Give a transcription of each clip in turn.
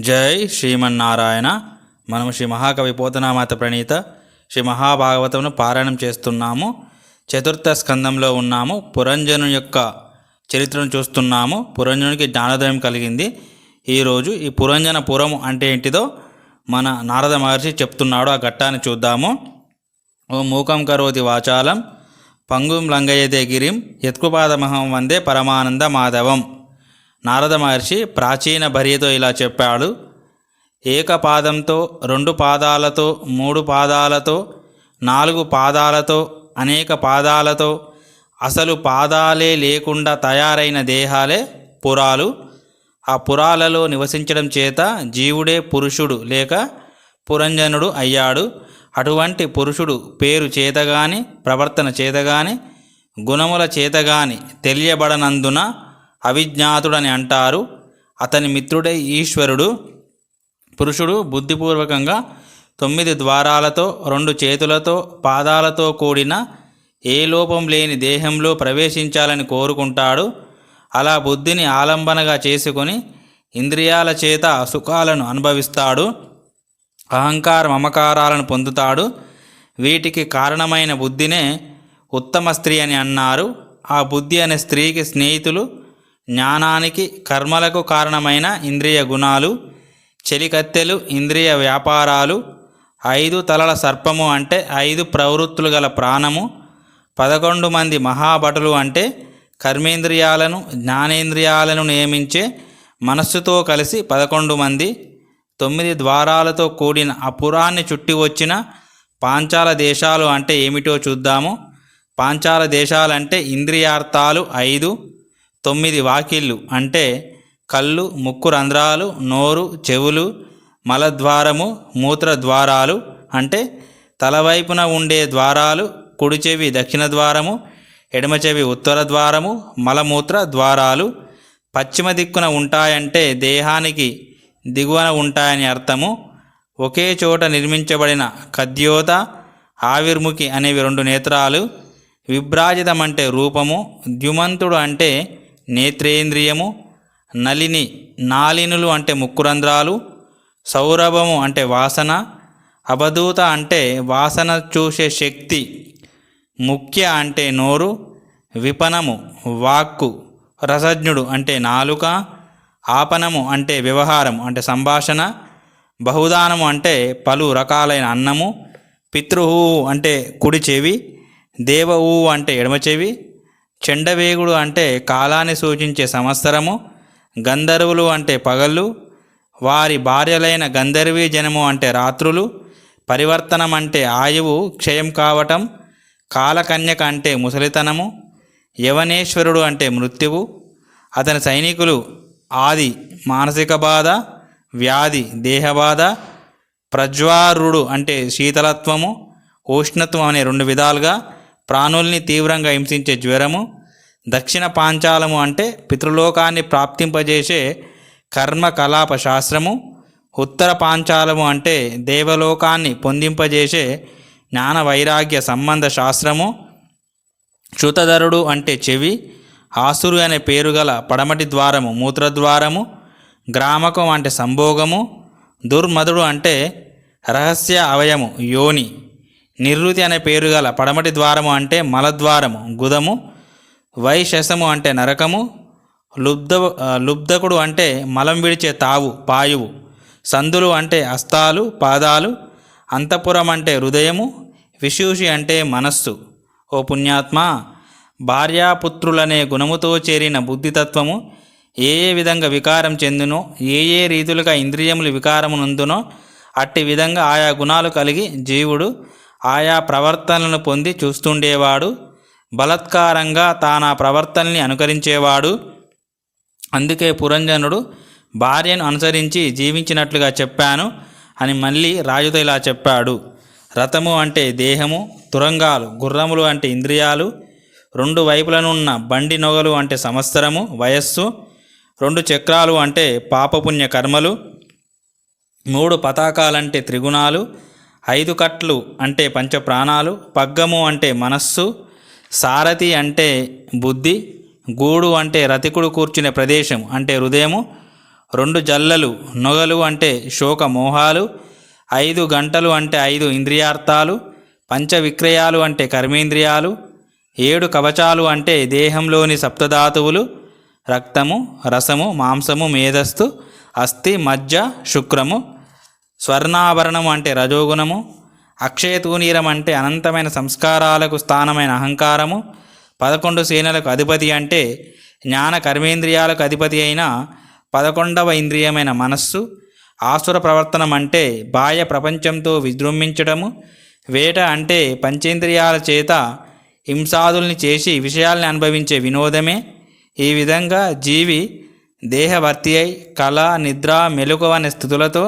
జై శ్రీమన్నారాయణ. మనము శ్రీ మహాకవి పోతనామాత ప్రణీత శ్రీ మహాభాగవతమును పారాయణం చేస్తున్నాము. చతుర్థ స్కందంలో ఉన్నాము. పురంజను యొక్క చరిత్రను చూస్తున్నాము. పురంజనునికి జ్ఞానోదయం కలిగింది. ఈరోజు ఈ పురంజన పురము అంటే ఏంటిదో మన నారద మహర్షి చెప్తున్నాడు. ఆ ఘట్టాన్ని చూద్దాము. ఓ మూకం కరోతి వాచాలం పంగుం లంగయతే గిరిం యత్కుపాదమహం వందే పరమానంద మాధవం. నారద మహర్షి ప్రాచీన భర్యతో ఇలా చెప్పాడు. ఏకపాదంతో రెండు పాదాలతో మూడు పాదాలతో నాలుగు పాదాలతో అనేక పాదాలతో అసలు పాదాలే లేకుండా తయారైన దేహాలే పురాలు. ఆ పురాలలో నివసించడం చేత జీవుడే పురుషుడు లేక పురంజనుడు అయ్యాడు. అటువంటి పురుషుడు పేరు చేతగాని ప్రవర్తన చేతగాని గుణముల చేతగాని తెలియబడనందున అవిజ్ఞాతుడని అంటారు. అతని మిత్రుడై ఈశ్వరుడు పురుషుడు బుద్ధిపూర్వకంగా తొమ్మిది ద్వారాలతో రెండు చేతులతో పాదాలతో కూడిన ఏ లోపం లేని దేహంలో ప్రవేశించాలని కోరుకుంటాడు. అలా బుద్ధిని ఆలంబనగా చేసుకొని ఇంద్రియాల చేత సుఖాలను అనుభవిస్తాడు. అహంకార మమకారాలను పొందుతాడు. వీటికి కారణమైన బుద్ధినే ఉత్తమ స్త్రీ అని అన్నారు. ఆ బుద్ధి అనే స్త్రీకి స్నేహితులు జ్ఞానానికి కర్మలకు కారణమైన ఇంద్రియ గుణాలు చెలికత్తెలు ఇంద్రియ వ్యాపారాలు ఐదు తలల సర్పము అంటే ఐదు ప్రవృత్తులు గల ప్రాణము పదకొండు మంది మహాభటులు అంటే కర్మేంద్రియాలను జ్ఞానేంద్రియాలను నియమించే మనస్సుతో కలిసి పదకొండు మంది తొమ్మిది ద్వారాలతో కూడిన అపురాన్ని చుట్టి వచ్చిన పాంచాల దేశాలు అంటే ఏమిటో చూద్దాము. పాంచాల దేశాలంటే ఇంద్రియార్థాలు ఐదు తొమ్మిది వాకిళ్ళు అంటే కళ్ళు ముక్కు రంధ్రాలు నోరు చెవులు మలద్వారము మూత్రద్వారాలు అంటే తలవైపున ఉండే ద్వారాలు కుడి చెవి దక్షిణ ద్వారము ఎడమ చెవి ఉత్తర ద్వారము మలమూత్ర ద్వారాలు పశ్చిమ దిక్కున ఉంటాయంటే దేహానికి దిగువన ఉంటాయని అర్థము. ఒకే చోట నిర్మించబడిన కద్యోత ఆవిర్ముఖి అనేవి రెండు నేత్రాలు. విభ్రాజితం అంటే రూపము. ద్యుమంతుడు అంటే నేత్రేంద్రియము నలిని నాలినులు అంటే ముక్కురంధ్రాలు సౌరభము అంటే వాసన అవధూత అంటే వాసన చూసే శక్తి ముఖ్య అంటే నోరు విపణము వాక్కు రసజ్ఞుడు అంటే నాలుక ఆపనము అంటే వ్యవహారం అంటే సంభాషణ బహుదానము అంటే పలు రకాలైన అన్నము పితృహు అంటే కుడి చెవి దేవఊ అంటే ఎడమ చెవి చెండవేగుడు అంటే కాలాన్ని సూచించే సంవత్సరము గంధర్వులు అంటే పగళ్ళు వారి భార్యలైన గంధర్వీ జనము అంటే రాత్రులు పరివర్తనం అంటే ఆయువు క్షయం కావటం కాలకన్యక అంటే ముసలితనము యవనేశ్వరుడు అంటే మృత్యువు అతని సైనికులు ఆది మానసిక బాధ వ్యాధి దేహబాధ ప్రజ్వారుడు అంటే శీతలత్వము ఉష్ణత్వం అనే రెండు విధాలుగా ప్రాణుల్ని తీవ్రంగా హింసించే జ్వరము దక్షిణ పాంచాలము అంటే పితృలోకాన్ని ప్రాప్తింపజేసే కర్మ కలాప శాస్త్రము ఉత్తర పాంచాలము అంటే దేవలోకాన్ని పొందింపజేసే జ్ఞాన వైరాగ్య సంబంధ శాస్త్రము క్షుతధరుడు అంటే చెవి ఆసురు అనే పేరు గల పడమటి ద్వారము మూత్రద్వారము గ్రామకం అంటే సంభోగము దుర్మధుడు అంటే రహస్య అవయము యోని. నిర్వృతి అనే పేరు గల పడమటి ద్వారము అంటే మలద్వారము గుదము. వైశసము అంటే నరకము. లుబ్ధ లుబ్ధకుడు అంటే మలం విడిచే తావు పాయువు. సందులు అంటే అస్తాలు పాదాలు. అంతఃపురం అంటే హృదయము. విశూషి అంటే మనస్సు. ఓ పుణ్యాత్మ భార్యాపుత్రులనే గుణముతో చేరిన బుద్ధితత్వము. ఏ ఏ విధంగా వికారం చెందునో ఏ ఏ రీతులుగా ఇంద్రియములు వికారము నందునో అట్టి విధంగా ఆయా గుణాలు కలిగి జీవుడు. ఆయా ప్రవర్తనలను పొంది చూస్తుండేవాడు. బలత్కారంగా తానా ప్రవర్తనని అనుకరించేవాడు. అందుకే పురంజనుడు భార్యను అనుసరించి జీవించినట్లుగా చెప్పాను అని మళ్ళీ రాజుతో ఇలా చెప్పాడు. రథము అంటే దేహము తురంగాలు గుర్రములు అంటే ఇంద్రియాలు రెండు వైపులనున్న బండి నొగలు అంటే సంవత్సరము వయస్సు రెండు చక్రాలు అంటే పాపపుణ్య కర్మలు మూడు పతాకాలంటే త్రిగుణాలు ఐదు కట్లు అంటే పంచప్రాణాలు పగ్గము అంటే మనస్సు సారథి అంటే బుద్ధి గూడు అంటే రతికుడు కూర్చునే ప్రదేశం అంటే హృదయము రెండు జల్లలు నొగలు అంటే శోక మోహాలు ఐదు గంటలు అంటే ఐదు ఇంద్రియార్థాలు పంచ విక్రయాలు అంటే కర్మేంద్రియాలు ఏడు కవచాలు అంటే దేహంలోని సప్తధాతువులు రక్తము రసము మాంసము మేధస్సు అస్థి మజ్జ శుక్రము స్వర్ణాభరణం అంటే రజోగుణము అక్షయతూనీరం అంటే అనంతమైన సంస్కారాలకు స్థానమైన అహంకారము పదకొండు సేనలకు అధిపతి అంటే జ్ఞాన కర్మేంద్రియాలకు అధిపతి అయిన పదకొండవ ఇంద్రియమైన మనస్సు ఆసుర ప్రవర్తనం అంటే బాహ్య ప్రపంచంతో విజృంభించడము వేట అంటే పంచేంద్రియాల చేత హింసాదుల్ని చేసి విషయాల్ని అనుభవించే వినోదమే. ఈ విధంగా జీవి దేహవర్తి అయి కళ నిద్ర మెలకువ అనే స్థితులతో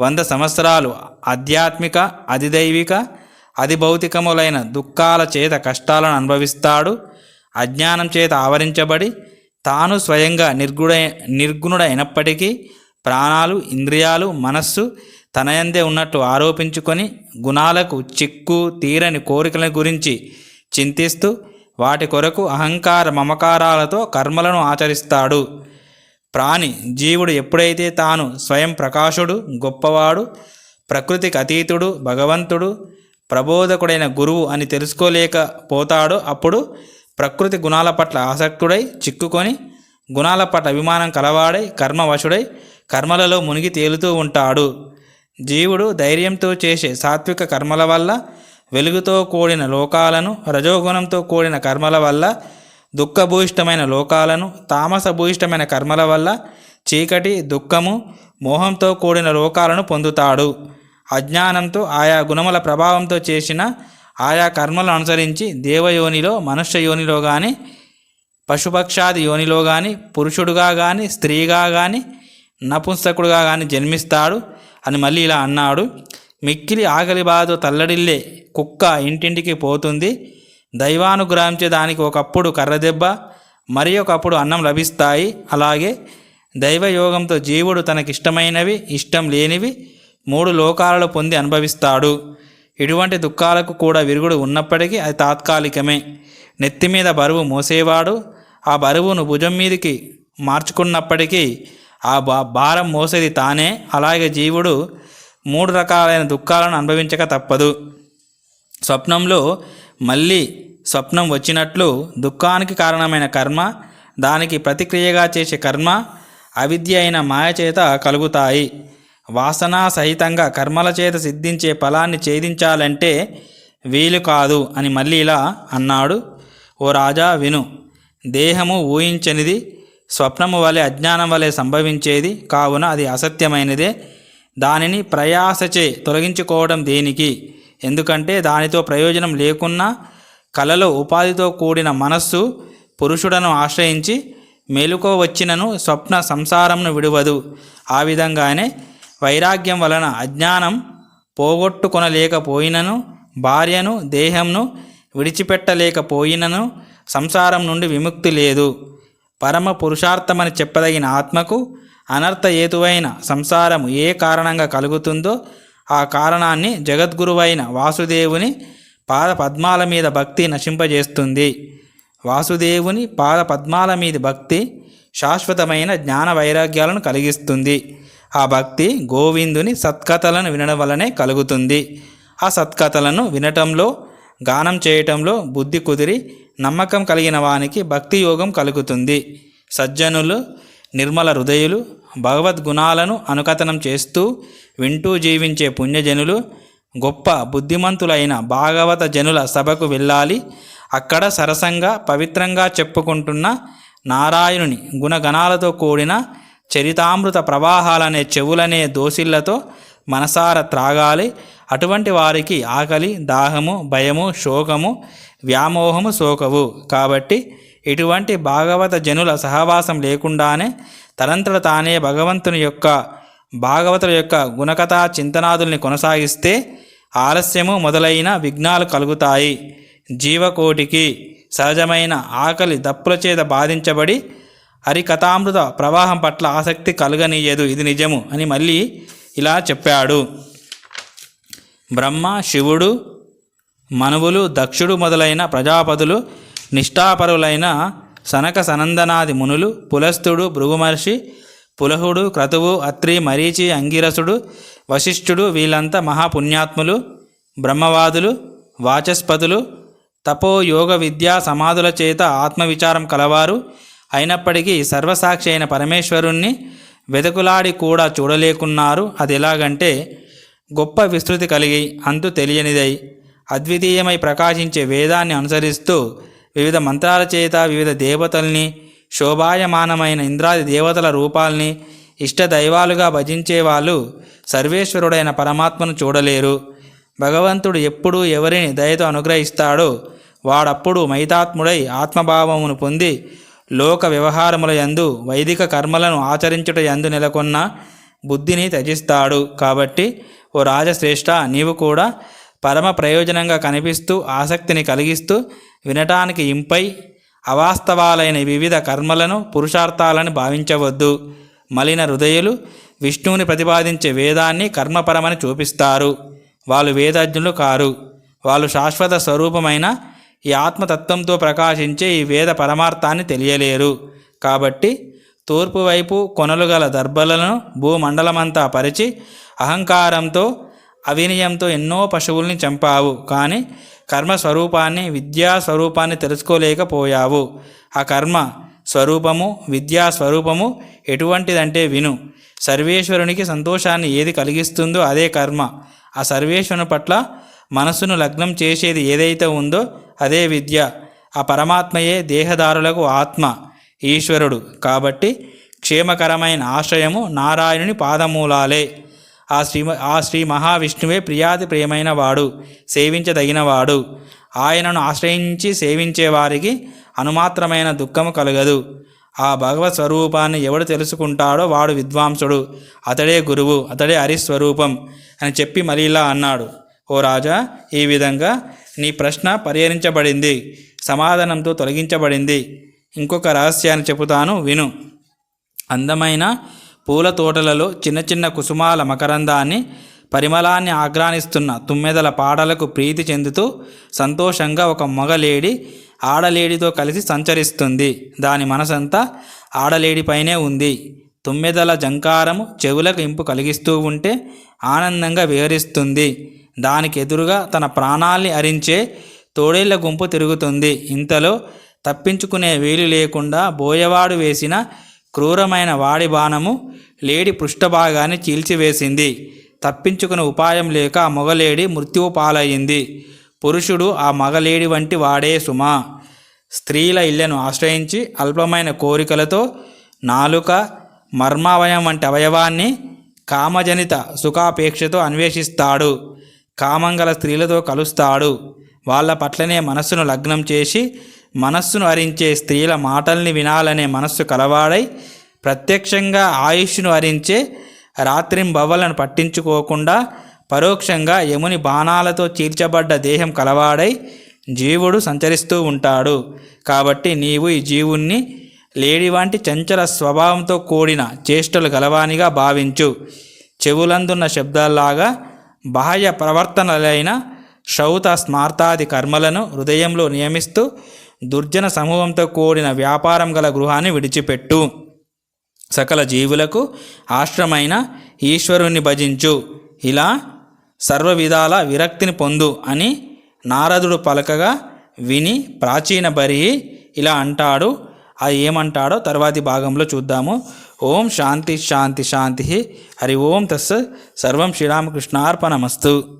వంద సంవత్సరాలు ఆధ్యాత్మిక అధిదైవిక అధిభౌతికములైన దుఃఖాల చేత కష్టాలను అనుభవిస్తాడు. అజ్ఞానం చేత ఆవరించబడి తాను స్వయంగా నిర్గుణ నిర్గుణుడైనప్పటికీ ప్రాణాలు ఇంద్రియాలు మనస్సు తనయందే ఉన్నట్టు ఆరోపించుకొని గుణాలకు చిక్కు తీరని కోరికల గురించి చింతిస్తూ వాటి కొరకు అహంకార మమకారాలతో కర్మలను ఆచరిస్తాడు. ప్రాణి జీవుడు ఎప్పుడైతే తాను స్వయం ప్రకాశుడు గొప్పవాడు ప్రకృతికి అతీతుడు భగవంతుడు ప్రబోధకుడైన గురువు అని తెలుసుకోలేకపోతాడో అప్పుడు ప్రకృతి గుణాల పట్ల ఆసక్తుడై చిక్కుకొని గుణాల పట్ల అభిమానం కలవాడై కర్మవశుడై కర్మలలో మునిగి తేలుతూ ఉంటాడు. జీవుడు ధైర్యంతో చేసే సాత్విక కర్మల వల్ల వెలుగుతో కూడిన లోకాలను రజోగుణంతో కూడిన కర్మల వల్ల దుఃఖభూయిష్టమైన లోకాలను తామసభూయిష్టమైన కర్మల వల్ల చీకటి దుఃఖము మోహంతో కూడిన లోకాలను పొందుతాడు. అజ్ఞానంతో ఆయా గుణముల ప్రభావంతో చేసిన ఆయా కర్మలను అనుసరించి దేవయోనిలో మనుష్య యోనిలో కానీ పశుపక్షాది యోనిలో కానీ పురుషుడుగా కానీ స్త్రీగా కానీ నపుంసకుడుగా కానీ జన్మిస్తాడు అని మళ్ళీ ఇలా అన్నాడు. మిక్కిలి ఆకలి బాధతో తల్లడిల్లే కుక్క ఇంటింటికి పోతుంది. దైవానుగ్రహించే దానికి ఒకప్పుడు కర్రదెబ్బ మరి ఒకప్పుడు అన్నం లభిస్తాయి. అలాగే దైవయోగంతో జీవుడు తనకిష్టమైనవి ఇష్టం లేనివి మూడు లోకాలలో పొంది అనుభవిస్తాడు. ఇటువంటి దుఃఖాలకు కూడా విరుగుడు ఉన్నప్పటికీ అది తాత్కాలికమే. నెత్తి మీద బరువు మోసేవాడు ఆ బరువును భుజం మీదకి మార్చుకున్నప్పటికీ ఆ బా భారం మోసేది తానే. అలాగే జీవుడు మూడు రకాలైన దుఃఖాలను అనుభవించక తప్పదు. స్వప్నంలో మళ్ళీ స్వప్నం వచ్చినట్లు దుఃఖానికి కారణమైన కర్మ దానికి ప్రతిక్రియగా చేసే కర్మ అవిద్య అయిన మాయ చేత కలుగుతాయి. వాసనా సహితంగా కర్మల చేత సిద్ధించే ఫలాన్ని ఛేదించాలంటే వీలు కాదు అని మళ్ళీ ఇలా అన్నాడు. ఓ రాజా విను. దేహము ఊహించనిది స్వప్నము వలె అజ్ఞానం వలె సంభవించేది. కావున అది అసత్యమైనదే. దానిని ప్రయాసచే తొలగించుకోవడం దేనికి? ఎందుకంటే దానితో ప్రయోజనం లేకున్నా కలలో ఉపాధితో కూడిన మనస్సు పురుషుడను ఆశ్రయించి మేలుకో వచ్చినను స్వప్న సంసారంను విడువదు. ఆ విధంగానే వైరాగ్యం వలన అజ్ఞానం పోగొట్టుకొనలేకపోయినను భార్యను దేహంను విడిచిపెట్టలేకపోయినను సంసారం నుండి విముక్తి లేదు. పరమ పురుషార్థమని చెప్పదగిన ఆత్మకు అనర్థ హేతువైన సంసారము ఏ కారణంగా కలుగుతుందో ఆ కారణాన్ని జగద్గురువైన వాసుదేవుని పాద పద్మాల మీద భక్తి నశింపజేస్తుంది. వాసుదేవుని పాద పద్మాల మీద భక్తి శాశ్వతమైన జ్ఞాన వైరాగ్యాలను కలిగిస్తుంది. ఆ భక్తి గోవిందుని సత్కథలను వినడం వలనే కలుగుతుంది. ఆ సత్కథలను వినటంలో గానం చేయటంలో బుద్ధి కుదిరి నమ్మకం కలిగిన వానికి భక్తి యోగం కలుగుతుంది. సజ్జనులు నిర్మల హృదయులు భగవద్గుణాలను అనుకథనం చేస్తూ వింటూ జీవించే పుణ్యజనులు గొప్ప బుద్ధిమంతులైన భాగవత జనుల సభకు వెళ్ళాలి. అక్కడ సరసంగా పవిత్రంగా చెప్పుకుంటున్న నారాయణుని గుణగణాలతో కూడిన చరితామృత ప్రవాహాలనే చెవులనే దోసిళ్ళతో మనసార త్రాగాలి. అటువంటి వారికి ఆకలి దాహము భయము శోకము వ్యామోహము సోకవు. కాబట్టి ఇటువంటి భాగవత జనుల సహవాసం లేకుండానే తనంతట తానే భగవంతుని యొక్క భాగవతుల యొక్క గుణకథా చింతనాదుల్ని కొనసాగిస్తే ఆలస్యము మొదలైన విఘ్నాలు కలుగుతాయి. జీవకోటికి సహజమైన ఆకలి దప్పుల చేత బాధించబడి హరికథామృత ప్రవాహం పట్ల ఆసక్తి కలగనీయదు. ఇది నిజము అని మళ్ళీ ఇలా చెప్పాడు. బ్రహ్మ శివుడు మనువులు దక్షుడు మొదలైన ప్రజాపతులు నిష్ఠాపరులైన సనక సనందనాది మునులు పులస్తుడు భృగుమర్షి పులహుడు క్రతువు అత్రి మరీచి అంగిరసుడు వశిష్ఠుడు వీళ్ళంతా మహాపుణ్యాత్ములు బ్రహ్మవాదులు వాచస్పతులు తపో యోగ విద్యా సమాధుల చేత ఆత్మవిచారం కలవారు. అయినప్పటికీ సర్వసాక్షి అయిన పరమేశ్వరుణ్ణి వెతుకులాడి కూడా చూడలేకున్నారు. అది ఎలాగంటే గొప్ప విస్తృతి కలిగి అంతు తెలియనిదై అద్వితీయమై ప్రకాశించే వేదాన్ని అనుసరిస్తూ వివిధ మంత్రాల చేత వివిధ దేవతల్ని శోభాయమానమైన ఇంద్రాది దేవతల రూపాల్ని ఇష్ట దైవాలుగా భజించే వాళ్ళు సర్వేశ్వరుడైన పరమాత్మను చూడలేరు. భగవంతుడు ఎప్పుడు ఎవరిని దయతో అనుగ్రహిస్తాడో వాడప్పుడు మైతాత్ముడై ఆత్మభావమును పొంది లోక వ్యవహారముల యందు వైదిక కర్మలను ఆచరించుట యందు నెలకొన్న బుద్ధిని త్యజిస్తాడు. కాబట్టి ఓ రాజశ్రేష్ఠ నీవు కూడా పరమ ప్రయోజనంగా కనిపిస్తూ ఆసక్తిని కలిగిస్తూ వినటానికి ఇంపై అవాస్తవాలైన వివిధ కర్మలను పురుషార్థాలను భావించవద్దు. మలిన హృదయులు విష్ణువుని ప్రతిపాదించే వేదాన్ని కర్మపరమని చూపిస్తారు. వాళ్ళు వేదజ్ఞులు కారు. వాళ్ళు శాశ్వత స్వరూపమైన ఈ ఆత్మతత్వంతో ప్రకాశించే ఈ వేద పరమార్థాన్ని తెలియలేరు. కాబట్టి తూర్పు వైపు కొనలు గల దర్భలను భూమండలమంతా పరిచి అహంకారంతో అవినయంతో ఎన్నో పశువుల్ని చంపావు కానీ కర్మ స్వరూపాన్ని విద్యా స్వరూపాన్ని తెలుసుకోలేకపోయావు. ఆ కర్మ స్వరూపము విద్యా స్వరూపము ఎటువంటిదంటే విను. సర్వేశ్వరునికి సంతోషాన్ని ఏది కలిగిస్తుందో అదే కర్మ. ఆ సర్వేశ్వరుని పట్ల మనస్సును లగ్నం చేసేది ఏదైతే ఉందో అదే విద్య. ఆ పరమాత్మయే దేహదారులకు ఆత్మ ఈశ్వరుడు. కాబట్టి క్షేమకరమైన ఆశ్రయము నారాయణుని పాదమూలాలే. ఆ శ్రీ ఆ శ్రీ మహావిష్ణువే ప్రియాది ప్రియమైన వాడు సేవించదగినవాడు. ఆయనను ఆశ్రయించి సేవించేవారికి అనుమాత్రమైన దుఃఖము కలగదు. ఆ భగవత్ స్వరూపాన్ని ఎవడు తెలుసుకుంటాడో వాడు విద్వాంసుడు. అతడే గురువు అతడే హరిస్వరూపం అని చెప్పి మళ్ళీ ఇలా అన్నాడు. ఓ రాజా ఈ విధంగా నీ ప్రశ్న పరిహరించబడింది సమాధానంతో తొలగించబడింది. ఇంకొక రహస్యాన్ని చెబుతాను విను. అందమైన పూల తోటలలో చిన్న చిన్న కుసుమాల మకరందాన్ని పరిమళాన్ని ఆగ్రానిస్తున్న తుమ్మెదల పాటలకు ప్రీతి చెందుతూ సంతోషంగా ఒక మగలేడి ఆడలేడితో కలిసి సంచరిస్తుంది. దాని మనసంతా ఆడలేడిపైనే ఉంది. తుమ్మెదల జంకారము చెవులకు ఇంపు కలిగిస్తూ ఉంటే ఆనందంగా విహరిస్తుంది. దానికి ఎదురుగా తన ప్రాణాల్ని అరించే తోడేళ్ళ గుంపు తిరుగుతుంది. ఇంతలో తప్పించుకునే వీలు లేకుండా బోయవాడు వేసిన క్రూరమైన వాడి బాణము లేడి పృష్ఠభాగాన్ని చీల్చివేసింది. తప్పించుకునే ఉపాయం లేక ఆ మొగలేడి మృత్యువు పాలయ్యింది. పురుషుడు ఆ మగలేడి వంటి వాడే సుమా. స్త్రీల ఇళ్ళను ఆశ్రయించి అల్పమైన కోరికలతో నాలుక మర్మావయం వంటి అవయవాన్ని కామజనిత సుఖాపేక్షతో అన్వేషిస్తాడు. కామంగల స్త్రీలతో కలుస్తాడు. వాళ్ళ పట్లనే మనస్సును లగ్నం చేసి మనస్సును అరించే స్త్రీల మాటల్ని వినాలనే మనస్సు కలవాడై ప్రత్యక్షంగా ఆయుష్ను అరించే రాత్రింబవ్వలను పట్టించుకోకుండా పరోక్షంగా యముని బాణాలతో చీల్చబడ్డ దేహం కలవాడై జీవుడు సంచరిస్తూ ఉంటాడు. కాబట్టి నీవు ఈ జీవుణ్ణి లేడి వంటి చంచల స్వభావంతో కూడిన చేష్టలు గలవానిగా భావించు. చెవులందున్న శబ్దాల్లాగా బాహ్య ప్రవర్తనలైన శ్రౌత స్మార్తాది కర్మలను హృదయంలో నియమిస్తూ దుర్జన సమూహంతో కూడిన వ్యాపారం గల గృహాన్ని విడిచిపెట్టు. సకల జీవులకు ఆశ్రమైన ఈశ్వరుణ్ణి భజించు. ఇలా సర్వ విధాల విరక్తిని పొందు అని నారదుడు పలకగా విని ప్రాచీన బరి ఇలా అంటాడు. అది ఏమంటాడో తర్వాతి భాగంలో చూద్దాము. ఓం శాంతి శాంతి శాంతి. హరి ఓం తస్ సర్వం శ్రీరామకృష్ణార్పణమస్తు.